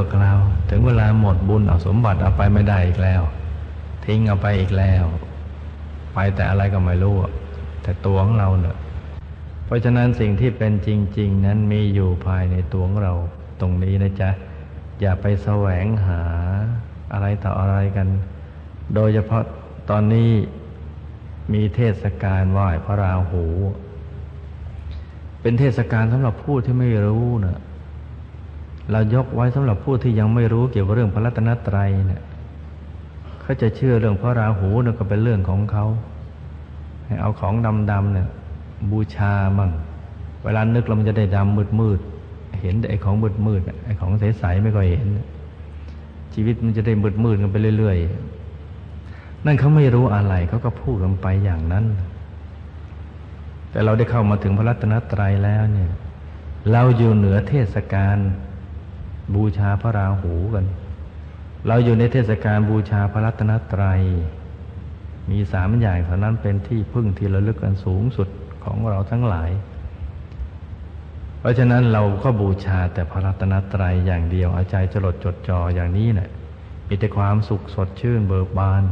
วคราว ถึงเวลาหมดบุญเอาสมบัติเอาไปไม่ได้อีกแล้ว ทิ้งเอาไปอีกแล้ว ไปแต่อะไรก็ไม่รู้แต่ตัวของเราเนอะเพราะฉะนั้นสิ่งที่เป็นจริง ๆ นั้นมีอยู่ภายในตัวของเราตรงนี้นะจ๊ะ อย่าไปแสวงหาอะไรต่ออะไรกัน โดยเฉพาะตอนนี้มีเทศกาลไหว้พระราหู เป็นเทศกาลสำหรับผู้ที่ไม่รู้นะ เรายกไว้สำหรับผู้ที่ยังไม่รู้เกี่ยวกับเรื่องพระรัตนตรัยเนี่ยเขาจะเชื่อเรื่องพระราหูเนี่ยก็เป็นเรื่องของเขาให้เอาของดำๆเนี่ย บูชามั่งเวลานึกเรามันจะได้ดำมืดๆเห็นแต่ไอ้ของมืดๆไอ้ของใสๆไม่ค่อยเห็น ชีวิตมันจะได้มืดๆกันไปเรื่อยๆนั่นเขาไม่รู้อะไรเขาก็พูดกันไปอย่างนั้น แต่เราได้เข้ามาถึงพระรัตนตรัยแล้วเนี่ย เราอยู่เหนือเทศกาล บูชาพระราหูกัน เราอยู่ในเทศกาลบูชาพระรัตนตรัย มีสามอย่างเท่านั้นเป็นที่พึ่งที่ระลึกอันสูงสุดของเราทั้งหลาย เพราะฉะนั้นเราก็บูชาแต่พระรัตนตรัยอย่างเดียวเอาใจจดจดจ่ออย่างนี้นะ่ะมีแต่ความสุขสดชื่นเบิกบาน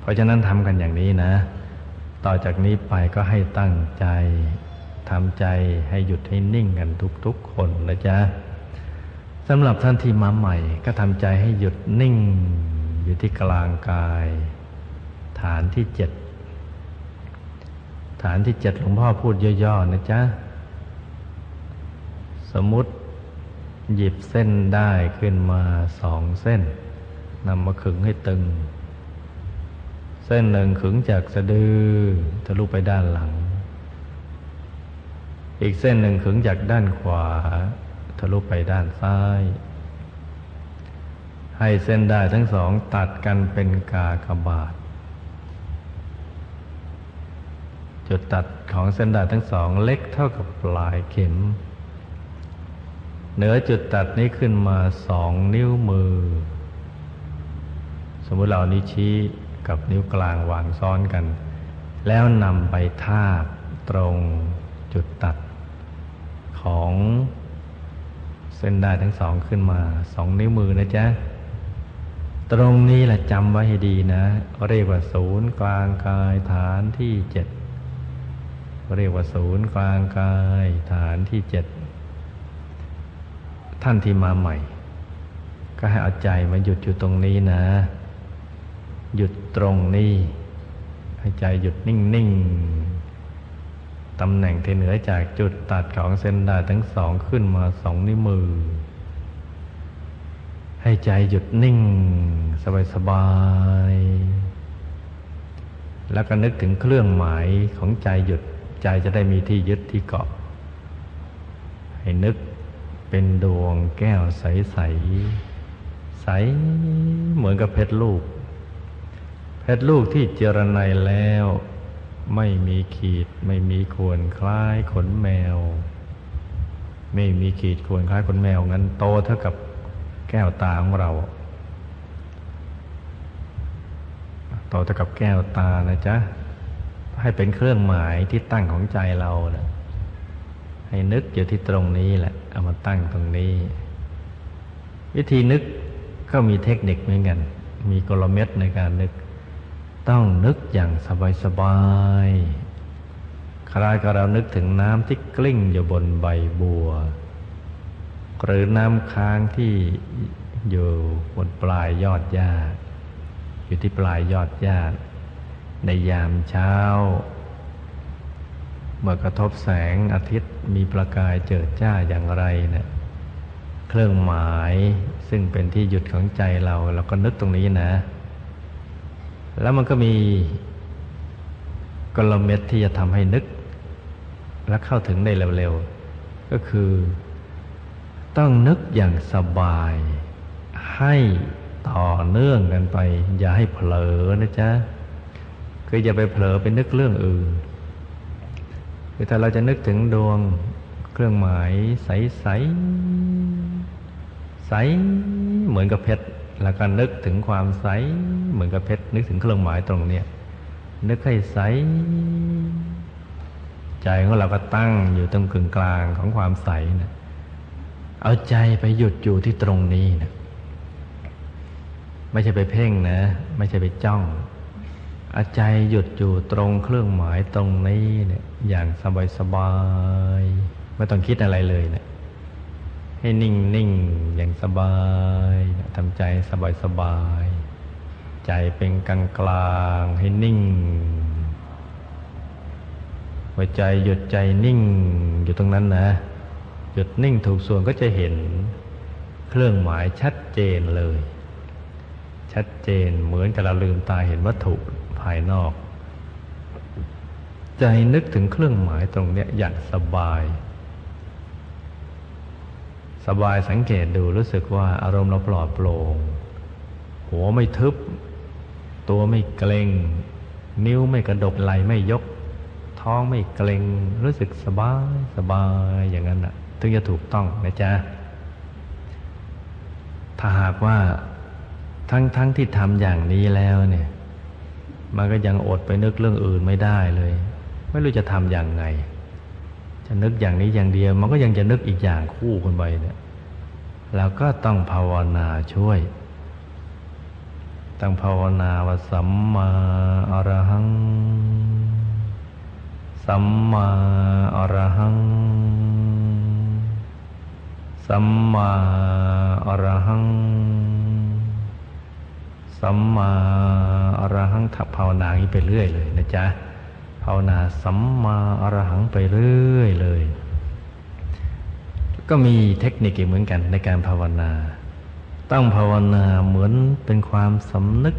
เพราะฉะนั้นทำกันอย่างนี้นะ ต่อจากนี้ไปก็ให้ตั้งใจทำใจให้หยุดให้นิ่งกันทุกๆคนนะจ๊ะ สำหรับท่านที่มาใหม่ ก็ทำใจให้หยุดนิ่ง อยู่ที่กลางกาย ฐานที่เจ็ดฐานที่เจ็ดหลวงพ่อพูดย่อๆนะจ๊ะ สมมติหยิบเส้นได้ขึ้นมาสองเส้นนำมาขึงให้ตึง เส้นหนึ่งขึงจากสะดือทะลุไปด้านหลัง อีกเส้นหนึ่งขึงจากด้านขวาะลุไปด้านซ้าย ให้เส้นได้ทั้งสองตัดกันเป็นกากบาท จุดตัดของเส้นได้ทั้งสองเล็กเท่ากับปลายเข็ม เหนือจุดตัดนี้ขึ้นมาสองนิ้วมือ สมมุติเรานิ้วชี้กับนิ้วกลางวางซ้อนกัน แล้วนำไปทาบตรงจุดตัดของ ส้นได้ทั้งสองขึ้นมาสองนิ้วมือนะจ๊ะ ตรงนี้แหละจำไว้ให้ดีนะ เรียกว่าศูนย์กลางกายฐานที่เจ็ดเรียกว่าศูนย์กลางกายฐานที่เจ็ดท่านที่มาใหม่ ก็ให้เอาใจมาหยุดอยู่ตรงนี้นะ หยุดตรงนี้ให้ใจหยุดนิ่งๆ ตำแหน่งที่เหนือจากจุดตัดของเส้นได้ทั้งสองขึ้นมาสองนิ้วมือ ให้ใจหยุดนิ่ง สบายๆแล้วก็นึกถึงเครื่องหมายของใจหยุดใจจะได้มีที่ยึดที่เกาะ ให้นึกเป็นดวงแก้วใสๆใสเหมือนกับเพชรลูก เพชรลูกที่เจรไนแล้ว ไม่มีขีด ไม่มีขวนคล้ายขนแมว ไม่มีขีดขวนคล้ายขนแมวงั้นโตเท่ากับแก้วตาของเรา โตเท่ากับแก้วตานะจ๊ะ ให้เป็นเครื่องหมายที่ตั้งของใจเรานะให้นึกอยู่ที่ตรงนี้แหละ เอามาตั้งตรงนี้ วิธีนึกก็มีเทคนิคเหมือนกัน มีกลเม็ดในการนึก ต้องนึกอย่างสบายๆคล้ายกับเรานึกถึงน้ำที่กลิ้งอยู่บนใบบัว หรือน้ำค้างที่อยู่บนปลายยอดหญ้า อยู่ที่ปลายยอดหญ้า ในยามเช้า เมื่อกระทบแสงอาทิตย์มีประกายเจิดจ้าอย่างไรเนะี่ยเครื่องหมายซึ่งเป็นที่หยุดของใจเราเราก็นึกตรงนี้นะ แล้วมันก็มีกลเม็ดที่จะทำให้นึก และเข้าถึงได้เร็วๆ ก็คือต้องนึกอย่างสบาย ให้ต่อเนื่องกันไป อย่าให้เผลอนะจ๊ะคืออย่าไปเผลอไปนึกเรื่องอื่นคือถ้าเราจะนึกถึงดวงเครื่องหมายใสใสใสเหมือนกับเพชร แล้วก็นึกถึงความใสเหมือนกับเพชรนึกถึงเครื่องหมายตรงเนี้ยนึกให้ใส ใจของเราก็ตั้งอยู่ตรงกึ่งกลางของความใสนะเอาใจไปหยุดอยู่ที่ตรงนี้นะไม่ใช่ไปเพ่งนะ ไม่ใช่ไปจ้องเอาใจหยุดอยู่ตรงเครื่องหมายตรงนี้เนี่ยอย่างสบายสบายๆไม่ต้องคิดอะไรเลยเนะี่ย ให้นิ่งนิ่งอย่างสบายทำใจสบายสบายๆใจเป็นกลางกลางๆให้นิ่งหัวใจหยุดใจนิ่งอยู่ตรงนั้นนะ หยุดนิ่งถูกส่วนก็จะเห็น เครื่องหมายชัดเจนเลย ชัดเจนเหมือนกับเราลืมตาเห็นวัตถุภายนอก ใจนึกถึงเครื่องหมายตรงเนี้ยอย่างสบาย สบายสังเกตดูรู้สึกว่าอารมณ์เราปลอดโปร่งหัวไม่ทึบ ตัวไม่เกร็งนิ้วไม่กระดกไหลไม่ยก ท้องไม่เกร็งรู้สึกสบายสบายอย่างนั้นน่ะ ถึงจะถูกต้องนะจ๊ะ ถ้าหากว่าทั้งทั้งที่ทำอย่างนี้แล้วเนี่ย มันก็ยังอดไปนึกเรื่องอื่นไม่ได้เลย ไม่รู้จะทำอย่างไง จะนึกอย่างนี้อย่างเดียว มันก็ยังจะนึกอีกอย่างคู่กันไปเนี่ยเราก็ต้องภาวนาช่วย ต้องภาวนาว่าสัมมาอรหัง สัมมาอรหัง สัมมาอรหัง สัมมาอรหังทับภาวนาอย่างนี้ไปเรื่อยเลยนะจ๊ะ ภาวนาสัมมาอรหังไปเรื่อยเลย ก็มีเทคนิคเหมือนกันในการภาวนา ต้องภาวนาเหมือนเป็นความสำนึก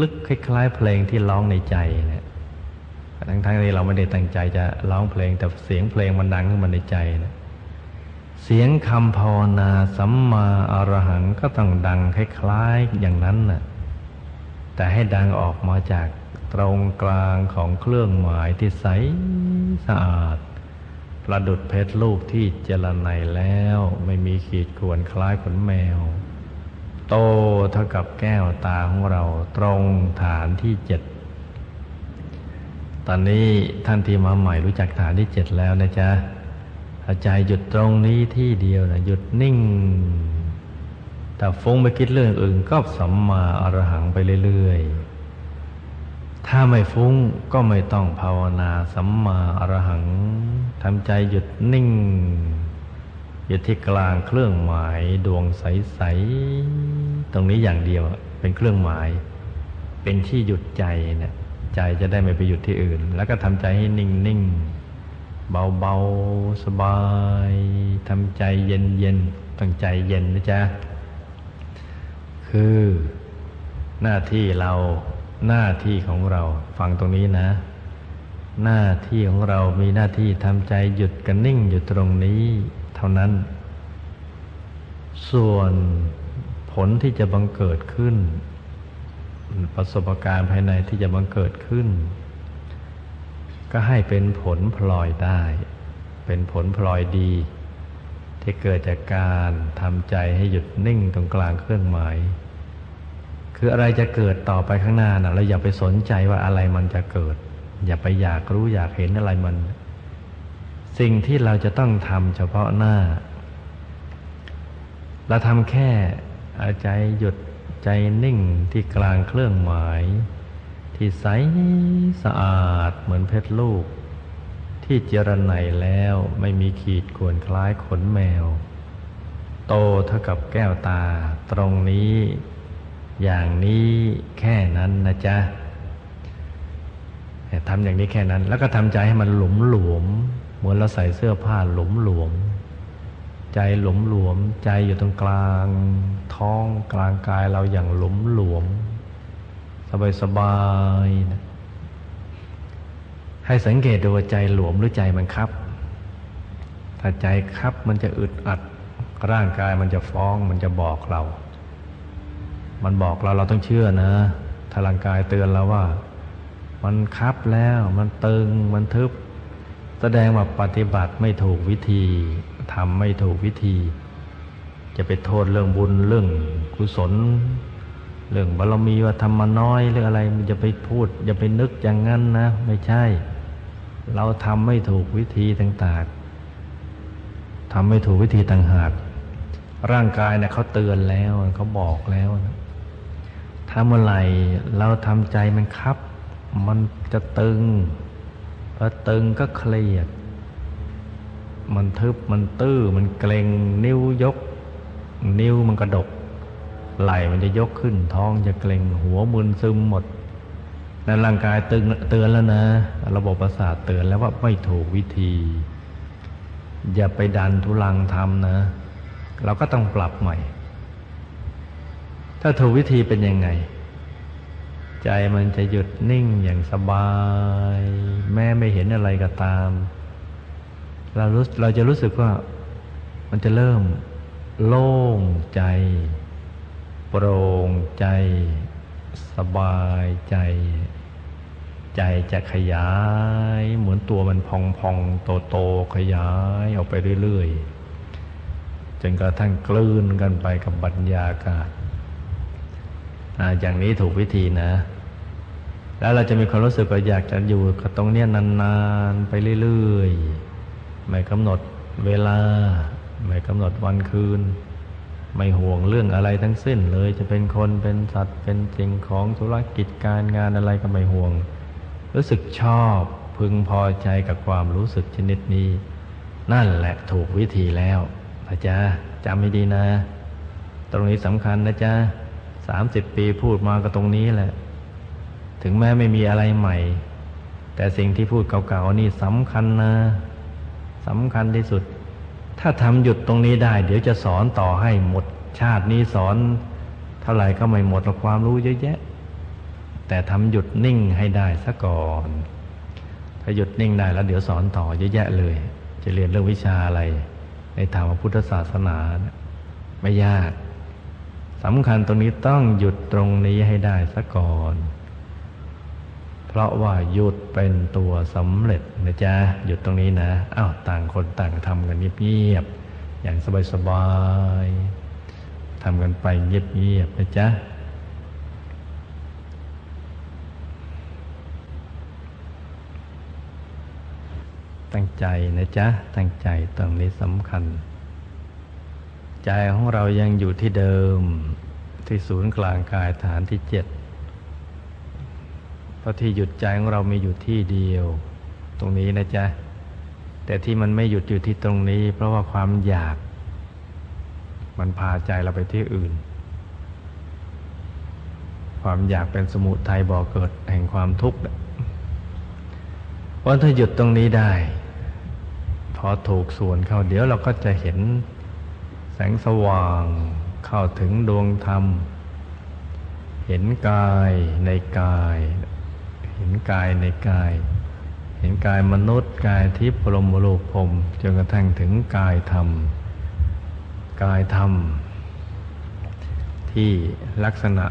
ลึกๆคล้ายๆ เพลงที่ร้องในใจเนี่ยทั้งๆที่เราไม่ได้ตั้งใจจะร้องเพลงแต่เสียงเพลงมันดังขึ้นมาในใจนะเสียงคำภาวนาสัมมาอรหังก็ต้องดังคล้ายๆอย่างนั้นน่ะ แต่ให้ดังออกมาจากตรงกลางของเครื่องหมายที่ใสสะอาด ประดุดเพชรลูกที่เจรไนแล้วไม่มีขีดข่วนคล้ายขนแมว โตเท่ากับแก้วตาของเราตรงฐานที่เจ็ดตอนนี้ท่านที่มาใหม่รู้จักฐานที่เจ็ดแล้วนะจ๊ะใจหยุดตรงนี้ที่เดียวนะหยุดนิ่ง แต่ฟุ้งไปคิดเรื่องอื่น ก็สัมมาอรหังไปเรื่อยๆ ถ้าไม่ฟุ้งก็ไม่ต้องภาวนาสัมมาอรหังทำใจหยุดนิ่งหยุดที่กลางเครื่องหมายดวงใสๆตรงนี้อย่างเดียวเป็นเครื่องหมาย เป็นที่หยุดใจเนี่ยใจจะได้ไม่ไปหยุดที่อื่น แล้วก็ทำใจให้นิ่งๆเบาๆสบายทำใจเย็นๆตั้งใจเย็นนะจ๊ะ คือ หน้าที่เราหน้าที่ของเราฟังตรงนี้นะ หน้าที่ของเรามีหน้าที่ทำใจหยุดกันนิ่งอยู่ตรงนี้ เท่านั้น ส่วนผลที่จะบังเกิดขึ้น ประสบการณ์ภายในที่จะบังเกิดขึ้น ก็ให้เป็นผลพลอยได้ เป็นผลพลอยดี ที่เกิดจากการทำใจให้หยุดนิ่งตรงกลางเครื่องหมาย คืออะไรจะเกิดต่อไปข้างหน้านะเราอย่าไปสนใจว่าอะไรมันจะเกิด อย่าไปอยากรู้อยากเห็นอะไรมัน สิ่งที่เราจะต้องทำเฉพาะหน้า เราทำแค่เอาใจหยุดใจนิ่งที่กลางเครื่องหมาย ที่ใสสะอาดเหมือนเพชรลูก ที่เจรไนแล้วไม่มีขีดข่วนคล้ายขนแมว โตเท่ากับแก้วตาตรงนี้ อย่างนี้แค่นั้นนะจ๊ะทำอย่างนี้แค่นั้น แล้วก็ทำใจให้มันหลุมหลวม เหมือนเราใส่เสื้อผ้าหลุมหลวม ใจหลุมหลวม ใจอยู่ตรงกลาง ท้องกลางกายเราอย่างหลุมหลวม สบายสบายๆนะ ให้สังเกตดูว่าใจหลวมหรือใจมันคับ ถ้าใจคับมันจะอึดอัด ร่างกายมันจะฟ้อง มันจะบอกเรา มันบอกเราเราต้องเชื่อนะถ้าร่างกายเตือนเราว่า มันคับแล้วมันตึงมันทึบ แสดงว่าปฏิบัติไม่ถูกวิธีทำไม่ถูกวิธี จะไปโทษเรื่องบุญเรื่องกุศลเรื่องบารมีว่าทำมาน้อยเรื่องอะไรมันจะไปพูด อย่าไปนึกอย่างนั้นนะ ไม่ใช่ เราทำไม่ถูกวิธีต่างๆทำไม่ถูกวิธีต่างหาก ร่างกายเนี่ยเขาเตือนแล้วเขาบอกแล้วนะถ้าเมื่อไหร่เราทำใจมันคับ มันจะตึงพอตึงก็เครียด มันทึบมันตื้อมันเกร็งนิ้วยก นิ้วมันกระดกไหล่มันจะยกขึ้นท้องจะเกร็งหัวมึนซึมหมด นั่นร่างกายตึงเตือนแล้วนะ ระบบประสาทเตือนแล้วว่าไม่ถูกวิธี อย่าไปดันทุลังทำนะ เราก็ต้องปรับใหม่ ถ้าถูกวิธีเป็นยังไง ใจมันจะหยุดนิ่งอย่างสบาย แม้ไม่เห็นอะไรก็ตาม เรารู้เราจะรู้สึกว่า มันจะเริ่มโล่งใจ โปร่งใจ สบายใจ ใจจะขยาย เหมือนตัวมันพองพองโตโตๆขยายออกไปเรื่อยๆ จนกระทั่งกลืนกันไปกับบรรยากาศออย่างนี้ถูกวิธีนะ แล้วเราจะมีความรู้สึกว่าอยากจะอยู่กับตรงเนี้ยนานๆ ไปเรื่อยๆ ไม่กำหนดเวลา ไม่กำหนดวันคืน ไม่ห่วงเรื่องอะไรทั้งสิ้นเลย จะเป็นคนเป็นสัตว์เป็นสิ่งของธุรกิจการงานอะไรก็ไม่ห่วง รู้สึกชอบพึงพอใจกับความรู้สึกชนิดนี้ นั่นแหละถูกวิธีแล้วนะจ๊ะจำให้ดีนะ ตรงนี้สำคัญนะจ๊ะสามสิบปีพูดมาก็ตรงนี้แหละ ถึงแม้ไม่มีอะไรใหม่ แต่สิ่งที่พูดเก่าๆนี่สำคัญนะสำคัญที่สุด ถ้าทำหยุดตรงนี้ได้ เดี๋ยวจะสอนต่อให้หมด ชาตินี้สอนเท่าไหร่ก็ไม่หมดหรอกความรู้เยอะแยะ แต่ทำหยุดนิ่งให้ได้ซะก่อน ถ้าหยุดนิ่งได้แล้ว เดี๋ยวสอนต่อเยอะแยะเลย จะเรียนเรื่องวิชาอะไร ในทางพระพุทธศาสนาไม่ยากสำคัญตรงนี้ต้องหยุดตรงนี้ให้ได้ซะก่อน ราะว่าหยุดเป็นตัวสำเร็จนะจ๊ะหยุดตรงนี้นะอ้าวต่างคนต่างทำกันเงียบๆอย่างสบายๆทำกันไปเงียบๆนะจ๊ะตั้งใจนะจ๊ะตั้งใจตรงนี้สำคัญ ใจของเรายังอยู่ที่เดิมที่ศูนย์กลางกายฐานที่เจ็ด ราะที่หยุดใจของเรามีอยู่ที่เดียว ตรงนี้นะจ๊ะ แต่ที่มันไม่หยุดอยู่ที่ตรงนี้ เพราะว่าความอยาก มันพาใจเราไปที่อื่น ความอยากเป็นสมุทัยบ่อเกิดแห่งความทุกข์น่ะเพราะถ้าหยุดตรงนี้ได้ พอถูกส่วนเข้าเดี๋ยวเราก็จะเห็นแสงสว่างเข้าถึงดวงธรรม เห็นกายในกาย เห็นกายในกาย เห็นกายมนุษย์ กายทิพย์พรมโลกพรมจนกระทั่งถึงกายธรรม กายธรรม ที่ลักษณะ